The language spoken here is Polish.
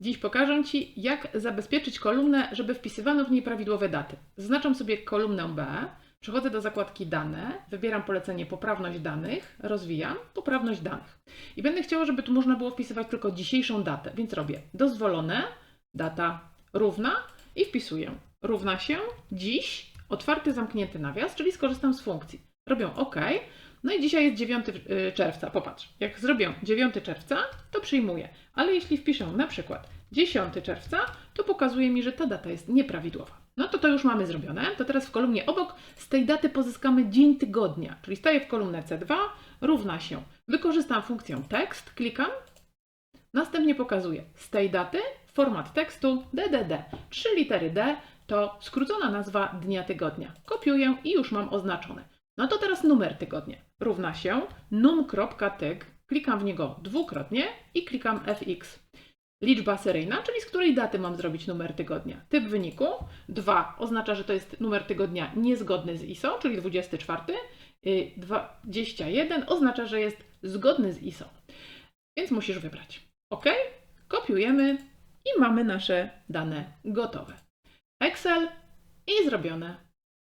Dziś pokażę Ci, jak zabezpieczyć kolumnę, żeby wpisywano w niej prawidłowe daty. Zaznaczam sobie kolumnę B, przechodzę do zakładki Dane, wybieram polecenie Poprawność danych, rozwijam Poprawność danych. I będę chciała, żeby tu można było wpisywać tylko dzisiejszą datę, więc robię dozwolone, data równa i wpisuję równa się dziś, otwarty, zamknięty nawias, czyli skorzystam z funkcji. Robię OK. No i dzisiaj jest 9 y, czerwca. Popatrz, jak zrobię 9 czerwca, to przyjmuję. Ale jeśli wpiszę na przykład 10 czerwca, to pokazuje mi, że ta data jest nieprawidłowa. No to to już mamy zrobione. To teraz w kolumnie obok z tej daty pozyskamy dzień tygodnia, czyli staję w kolumnę C2, równa się. Wykorzystam funkcję tekst, klikam, następnie pokazuję z tej daty format tekstu DDD. Trzy litery D to skrócona nazwa dnia tygodnia. Kopiuję i już mam oznaczone. No to teraz numer tygodnia. Równa się num.tyg. Klikam w niego dwukrotnie i klikam fx. Liczba seryjna, czyli z której daty mam zrobić numer tygodnia. Typ wyniku 2 oznacza, że to jest numer tygodnia niezgodny z ISO, czyli 24. y, 21 oznacza, że jest zgodny z ISO. Więc musisz wybrać. OK, kopiujemy i mamy nasze dane gotowe. Excel i zrobione.